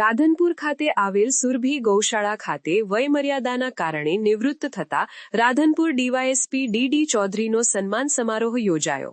રાધનપુર ખાતે આવેલ સુરભી ગૌશાળા ખાતે વયમર્યાદાના કારણે નિવૃત્ત થતા રાધનપુર ડીવાયએસપી ડીડી ચૌધરીનો સન્માન સમારોહ યોજાયો.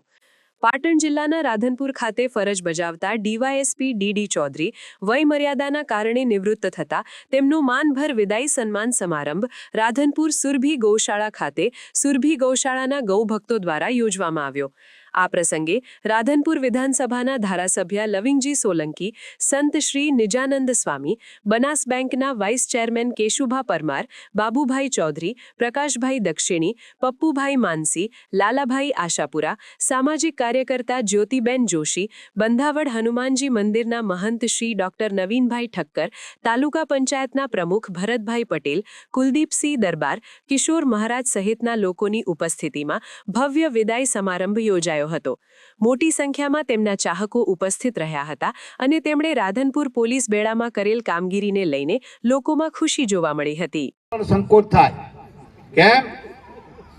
પાટણ જિલ્લાના રાધનપુર ખાતે ફરજ બજાવતા ડીવાયએસપી ડીડી ચૌધરી વયમર્યાદાના કારણે નિવૃત્ત થતા તેમનો માનભર વિદાય સન્માન સમારંભ રાધનપુર સુરભી ગૌશાળા ખાતે સુરભી ગૌશાળાના ગૌભક્તો દ્વારા યોજવામાં આવ્યો. આ પ્રસંગે રાધનપુર વિધાનસભાના ધારાસભ્ય લવિંગજી સોલંકી, સંત શ્રી નિજાનંદ સ્વામી, બનાસ બેંકના વાઇસ ચેરમેન કેશુભા પરમાર, બાબુભાઈ ચૌધરી, પ્રકાશભાઈ દક્ષિણી, પપ્પુભાઈ માનસી, લાલાભાઈ આશાપુરા, સામાજિક કાર્યકર્તા જ્યોતિબેન જોશી, બંધાવડ હનુમાનજી મંદિરના મહંત શ્રી ડોક્ટર નવીનભાઈ ઠક્કર, તાલુકા પંચાયતના પ્રમુખ ભરતભાઈ પટેલ, કુલદીપસિંહ દરબાર, કિશોર મહારાજ સહિતના લોકોની ઉપસ્થિતિમાં ભવ્ય વિદાય સમારંભ યોજાયો હતો. મોટી સંખ્યામાં તેમના ચાહકો ઉપસ્થિત રહ્યા હતા અને તેમણે રાધનપુર પોલીસ બેડામાં કરેલ કામગીરીને લઈને લોકોમાં ખુશી જોવા મળી હતી. સંકોચ થાય. કેમ?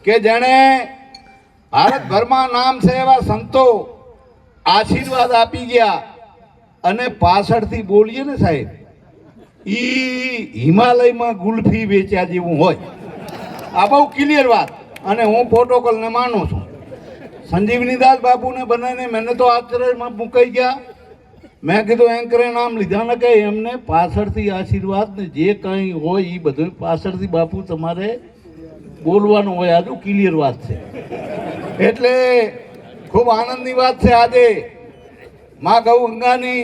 કે જેણે ભારતભરમાં નામ છે એવા સંતો આશીર્વાદ આપી ગયા અને પાછળથી બોલીએ ને સાહેબ, ઈ હિમાલયમાં ગુલ્ફી વેચ્યા જેવું હોય. આ બહુ ક્લિયર વાત. અને હું પ્રોટોકોલને માનું છું. સંજીવનીદાસ બાપુને બંનેને મને તો આશ્ચર્યમાં મુકાઈ ગયા. મેં કીધું, એન્કરે નામ લીધા ન કે એમને પાછળથી આશીર્વાદ ને જે કંઈ હોય એ બધું પાછળથી બાપુ તમારે બોલવાનું હોય. આજુ ક્લિયર વાત છે. એટલે ખૂબ આનંદની વાત છે આજે. મા ગૌ ગંગાની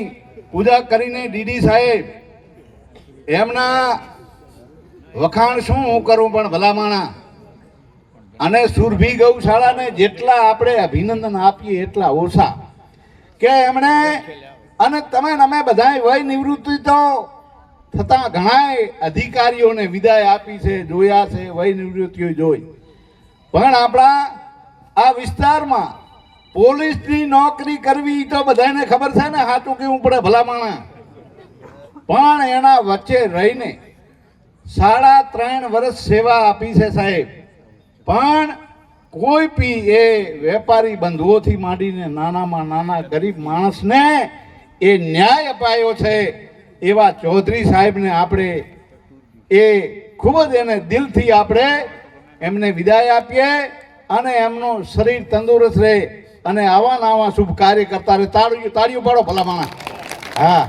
પૂજા કરીને ડીડી સાહેબ, એમના વખાણ શું હું કરું પણ ભલામાણા? અને સુરભી ગૌશાળાને જેટલા આપણે અભિનંદન આપીએ એટલા ઓછા. કે એમણે અને તમે અમે બધાય વય નિવૃત્તિ તો થતાં ઘણાય અધિકારીઓને વિદાય આપી છે, જોયા છે, વય નિવૃત્તિઓ જોઈ. પણ આપણા આ વિસ્તારમાં પોલીસની નોકરી કરવી તો બધાને ખબર છે ને હાથું કેવું પડે ભલામણા. પણ એના વચ્ચે રહીને સાડા ત્રણ વર્ષ સેવા આપી છે સાહેબ. પણ કોઈ બી એ વેપારી બંધુઓથી માંડીને નાનામાં નાના ગરીબ માણસને એ ન્યાય અપાયો છે એવા ચૌધરી સાહેબને આપણે એ ખૂબ જ એને દિલથી આપણે એમને વિદાય આપીએ અને એમનું શરીર તંદુરસ્ત રહે અને આવા ને શુભ કાર્ય કરતા રહે. તાળીઓ તાળીઓ પાડો ભલા હા.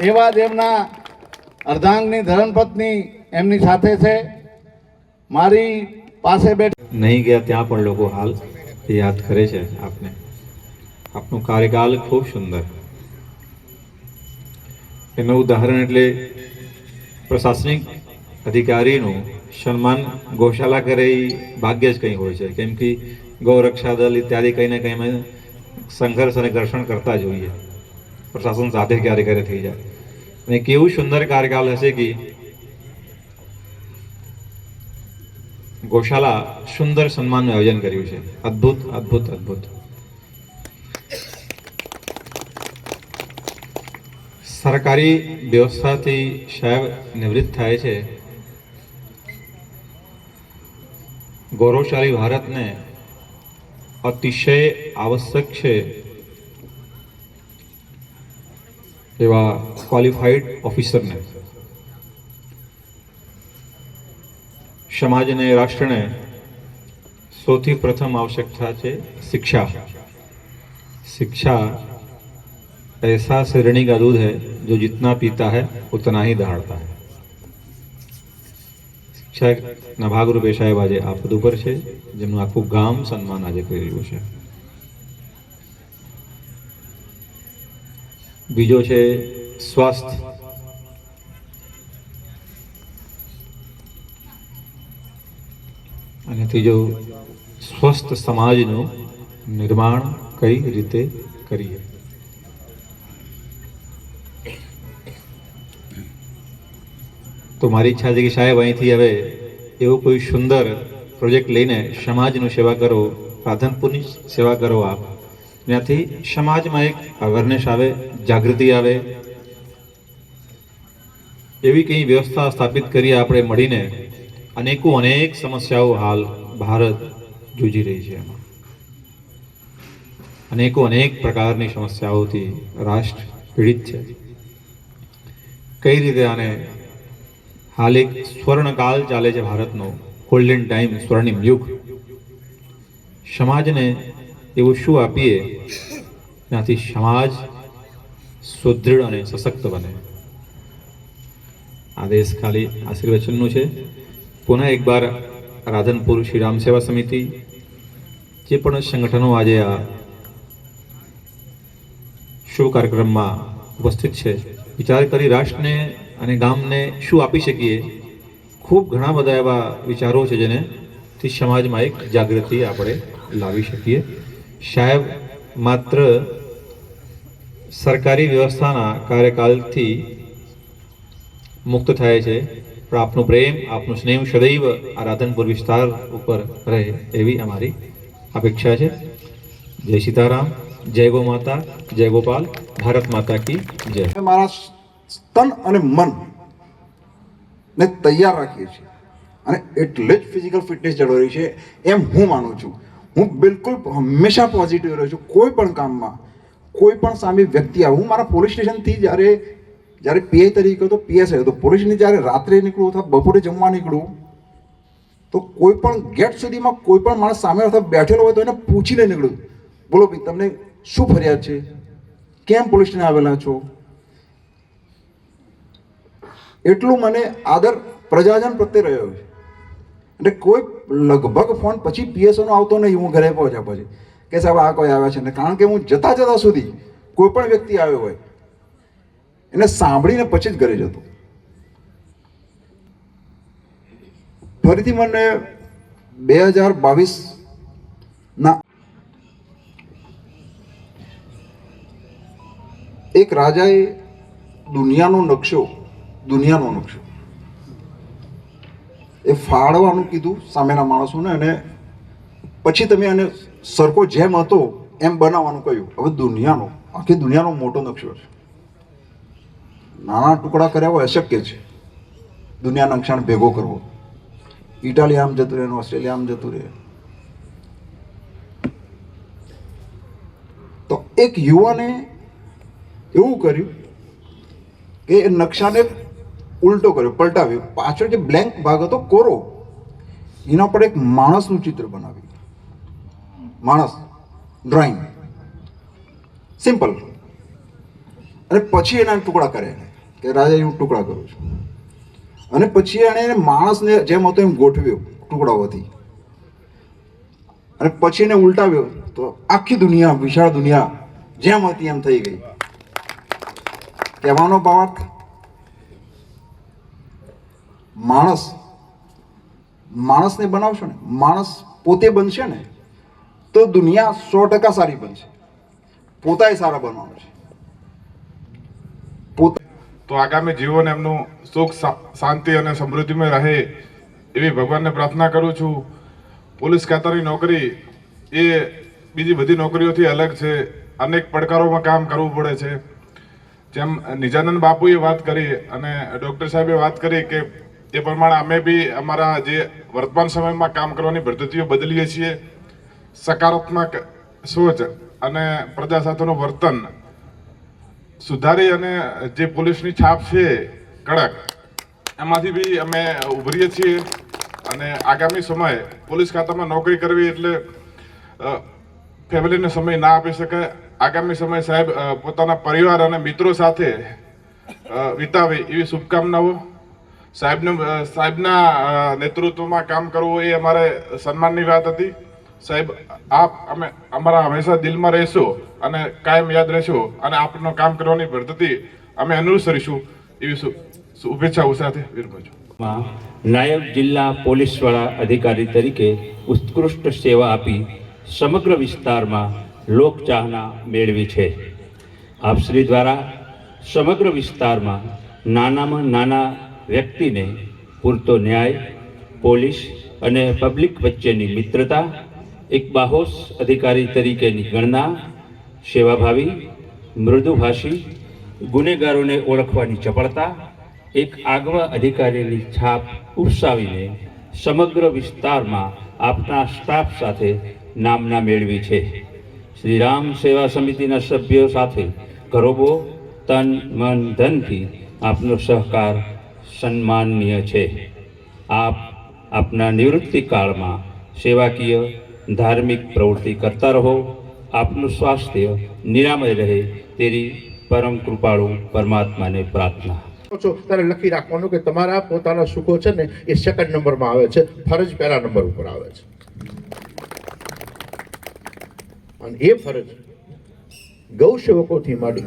એવા જ એમના અર્ધાંગની ધરણપત્ની એમની સાથે છે. મારી પાસે બેઠ નહીં ગયા ત્યાં પણ લોકો હાલ યાદ કરે છે આપને. આપનું કાર્યકાલ ખૂબ સુંદર. એનું ઉદાહરણ એટલે પ્રશાસનિક અધિકારીનું સન્માન ગૌશાલા કરે એ ભાગ્ય જ કંઈ હોય છે. કેમ કે ગૌરક્ષા દળ ઇત્યાદિ કંઈ ને કંઈ અમે સંઘર્ષ અને ઘર્ષણ કરતા જ હોઈએ પ્રશાસન સાથે ક્યારે ક્યારે થઈ જાય. અને કેવું સુંદર કાર્યકાલ હશે કે ગૌશાલા સુંદર સન્માનનું આયોજન કર્યું છે. અદ્ભુત અદ્ભુત અદ્ભુત. સરકારી વ્યવસ્થાથી સાહેબ નિવૃત્ત થાય છે. ગૌરવશાળી ભારતને અતિશય આવશ્યક છે એવા ક્વોલિફાઈડ ઓફિસરને સમાજ અને રાષ્ટ્રને સૌથી પ્રથમ આવશ્યકતા છે शिक्षा शिक्षा ऐसा श्रेणी का दूध है जो जितना पीता है उतना ही दहाड़ता है શિક્ષકના ભાગરૂપે સાહેબ આજે આ પદ ઉપર છે જેમનું આખું ગામ સન્માન આજે કરી રહ્યું છે બીજો છે સ્વાસ્થ્ય અને ત્રીજો સ્વસ્થ સમાજનું નિર્માણ કઈ રીતે કરીએ? તો મારી ઈચ્છા છે કે સાહેબ અહીંથી હવે એવો કોઈ સુંદર પ્રોજેક્ટ લઈને સમાજનું સેવા કરો, રાધનપુરની સેવા કરો આપ. ત્યાંથી સમાજમાં એક અવેરનેસ આવે, જાગૃતિ આવે. એવી કંઈ વ્યવસ્થા સ્થાપિત કરીએ આપણે મળીને અનેકો અનેક સમસ્યાઓ હાલ ભારત જૂજી રહી છે એમાં. અનેકો અનેક પ્રકારની સમસ્યાઓથી રાષ્ટ્ર પીડિત છે. કઈ રીતે આને હાલ એક સ્વર્ણકાલ ચાલે છે ભારતનો? ગોલ્ડન ટાઈમ સ્વર્ણિમ યુગ. સમાજને એવું શું આપીએ? ત્યાંથી સમાજ સુદૃઢ અને સશક્ત બને. આ દેશ ખાલી આશીર્વચનનું છે. પુનઃ એકવાર રાધનપુર શ્રી રામ સેવા સમિતિ, જે પણ સંગઠનો આજે આ શુભ કાર્યક્રમમાં ઉપસ્થિત છે, વિચાર કરી રાષ્ટ્રને અને ગામને શું આપી શકીએ? ખૂબ ઘણા બધા એવા વિચારો છે જેને થી સમાજમાં એક જાગૃતિ આપણે લાવી શકીએ. સાહેબ, માત્ર સરકારી વ્યવસ્થાના કાર્યકાલથી મુક્ત થાય છે. પણ આપનું પ્રેમ, આપનું સ્નેહ, સદૈવ આ રાધનપુર વિસ્તાર ઉપર રહે એવી અમારી અપેક્ષા છે. જય સીતારામ, જય ગો માતા, જય ગોપાલ, ભારત માતા કી જય. મારા તન અને મન ને તૈયાર રાખીએ છીએ અને એટલે જ ફિઝિકલ ફિટનેસ જરૂરી છે એમ હું માનું છું. હું બિલકુલ હંમેશા પોઝિટિવ રહ્યો છું. કોઈ પણ કામમાં કોઈ પણ સામે વ્યક્તિ આવે મારા પોલીસ સ્ટેશનથી જ્યારે જ્યારે પીઆઈ તરીકે હતો પીએસઆઈ હતો પોલીસની જ્યારે રાત્રે નીકળું અથવા બપોરે જમવા નીકળું તો કોઈ પણ ગેટ સુધીમાં કોઈ પણ માણસ સામે અથવા બેઠેલો હોય તો એને પૂછીને નીકળું બોલો ભાઈ, તમને શું ફરિયાદ છે? કેમ પોલીસ સ્ટેશન આવેલા છો? એટલું મને આદર પ્રજાજન પ્રત્યે રહ્યો છે. એટલે કોઈ લગભગ ફોન પછી પીએસઓનો આવતો નહીં, હું ઘરે પહોંચ્યા પછી. કે સાહેબ, આ કોઈ આવ્યા છે? ને કારણ કે હું જતા જતા સુધી કોઈ પણ વ્યક્તિ આવ્યો હોય એને સાંભળીને પછી જ ઘરે જતો. ફરીથી મને બે હજાર બાવીસ ના એક રાજાએ દુનિયાનો નકશો દુનિયાનો નકશો. એ ફાળવાનું કીધું સામેના માણસોને અને પછી તમે એને સરખો જેમ હતો એમ બનાવવાનું કહ્યું. હવે દુનિયાનો, આખી દુનિયાનો મોટો નકશો છે. નાના ટુકડા કર્યા હોય અશક્ય છે. દુનિયાના નકશાને ભેગો કરવો. ઇટાલી આમ જતું રહે ઓસ્ટ્રેલિયા આમ જતું રહે. તો એક યુવાને એવું કર્યું કે એ નકશાને ઉલટો કર્યો, પલટાવ્યો. પાછળ જે બ્લેન્ક ભાગ હતો, કોરો, એના પર એક માણસનું ચિત્ર બનાવ્યું. માણસ ડ્રોઈંગ સિમ્પલ અને પછી એના ટુકડા કર્યા કે રાજા, હું ટુકડા કરું છું. અને પછી એણે એને માણસને જેમ હતો એમ ગોઠવ્યો ટુકડાઓથી. અને પછી એને ઉલટાવ્યો તો આખી દુનિયા, વિશાળ દુનિયા જેમ હતી એમ થઈ ગઈ. કહેવાનો ભાવાર્થ માણસ, માણસને બનાવશો ને, માણસ પોતે બનશે ને, તો દુનિયા સો ટકા સારી બનશે. પોતાએ સારા બનવાનું છે તો આગામી જીવન એમનું સુખ શાંતિ અને સમૃદ્ધિમાં રહે એવી ભગવાનને પ્રાર્થના કરું છું. પોલીસ ખાતાની નોકરી એ બીજી બધી નોકરીઓથી અલગ છે. અનેક પડકારોમાં કામ કરવું પડે છે. જેમ નિજાનંદ બાપુએ વાત કરી અને ડૉક્ટર સાહેબે વાત કરી કે એ પ્રમાણે અમે બી અમારા જે વર્તમાન સમયમાં કામ કરવાની પદ્ધતિઓ બદલીએ છીએ. સકારાત્મક સોચ અને પ્રજા સાથેનું વર્તન સુધારી અને જે પોલીસની છાપ છે, કડક, એમાંથી બી અમે ઉભરીએ છીએ અને આગામી સમય પોલીસ ખાતામાં નોકરી કરવી એટલે ફેમિલીને સમય ના આપી શકાય આગામી સમય સાહેબ પોતાના પરિવાર અને મિત્રો સાથે વિતાવે એવી શુભકામનાઓ. સાહેબને સાહેબના નેતૃત્વમાં કામ કરવું એ અમારે સન્માનની વાત હતી. સાહેબ, આપ અમે અમારા હંમેશા દિલમાં રહેશું અને કાયમ યાદ રહેશું અને આપનો કામ કરવાની પદ્ધતિ અમે અનુસરીશું એવી શુભેચ્છાઓ સાથે વિરમું નાયબ જિલ્લા પોલીસ વડા અધિકારી તરીકે ઉત્કૃષ્ટ સેવા આપી સમગ્ર વિસ્તારમાં લોકચાહના મેળવી છે. આપશ્રી દ્વારા સમગ્ર વિસ્તારમાં નાનામાં નાના વ્યક્તિને પૂરતો ન્યાય, પોલીસ અને પબ્લિક વચ્ચેની મિત્રતા એક બાહોશ અધિકારી તરીકેની ગણના, સેવાભાવી, મૃદુભાષી, ગુનેગારોને ઓળખવાની ચપળતા, એક આગવા અધિકારીની છાપ ઉપસાવીને સમગ્ર વિસ્તારમાં આપના સ્ટાફ સાથે નામના મેળવી છે. શ્રી રામ સેવા સમિતિના સભ્યો સાથે ઘરોબો, તન, મન, ધનથી આપનો સહકાર સન્માનનીય છે. આપ આપના નિવૃત્તિ કાળમાં સેવાકીય ધાર્મિક પ્રવૃત્તિ કરતા રહો, આપનું સ્વાસ્થ્ય નિરામય રહે તેવી પરમ કૃપાળુ પરમાત્માને પ્રાર્થના. છો ત્યારે લખી રાખવાનું કે તમારા પોતાના સુખો છે ને એ સેકન્ડ નંબરમાં આવે છે, ફરજ પહેલા નંબર ઉપર આવે છે. અને એ ફરજ ગૌ સેવકોથી માંડી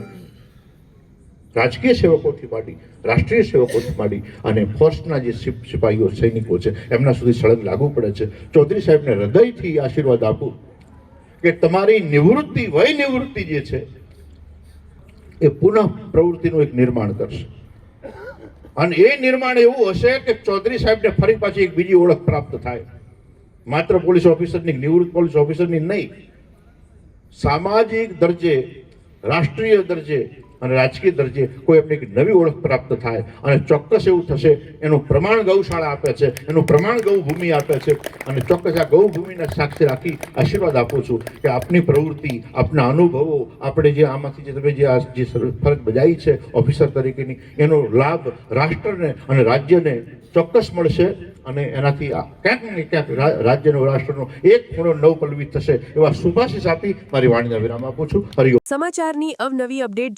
રાજકીય સેવકોથી માંડી, રાષ્ટ્રીય સેવકોથી માંડી અને ફોર્સના જે સિપ- સિપાહીઓ, સૈનિકો છે, એમના સુધી સળંગ લાગુ પડે છે. ચૌધરી સાહેબને હૃદયથી આશીર્વાદ આપું કે તમારી નિવૃત્તિ, વય નિવૃત્તિ જે છે, એ પુનઃ પ્રવૃત્તિનું એક નિર્માણ કરશે. અને એ નિર્માણ એવું હશે કે ચૌધરી સાહેબને ફરી પાછી એક બીજી ઓળખ પ્રાપ્ત થાય. માત્ર પોલીસ ઓફિસરની નિવૃત્ત પોલીસ ઓફિસરની નહીં, સામાજિક દરજે, રાષ્ટ્રીય દરજ્જે અને રાજકીય દરજ્જે કોઈ એમને નવી ઓળખ પ્રાપ્ત થાય અને ચોક્કસ એવું થશે, એનું પ્રમાણ ગૌશાળા આપે છે, એનું પ્રમાણ ગૌભૂમિ આપે છે, અને ચોક્કસ આ ગૌભૂમિને સાક્ષી રાખી આશીર્વાદ આપું છું કે આપની પ્રવૃત્તિ, આપના અનુભવો, આપણે જે આમાંથી જે તમે જે આ જે ફરજ બજાવી છે, ઓફિસર તરીકેની, એનો લાભ રાષ્ટ્રને અને રાજ્યને ચોક્કસ મળશે અને એનાથી ક્યાંક ને ક્યાંક રાજ્યનો રાષ્ટ્રનો એક ખૂણો નવપલ્લવિત થશે એવા શુભાશીષ આપી મારી વાણીના વિરામ આપું છું. હરિ સમાચારની અવનવી અપડેટ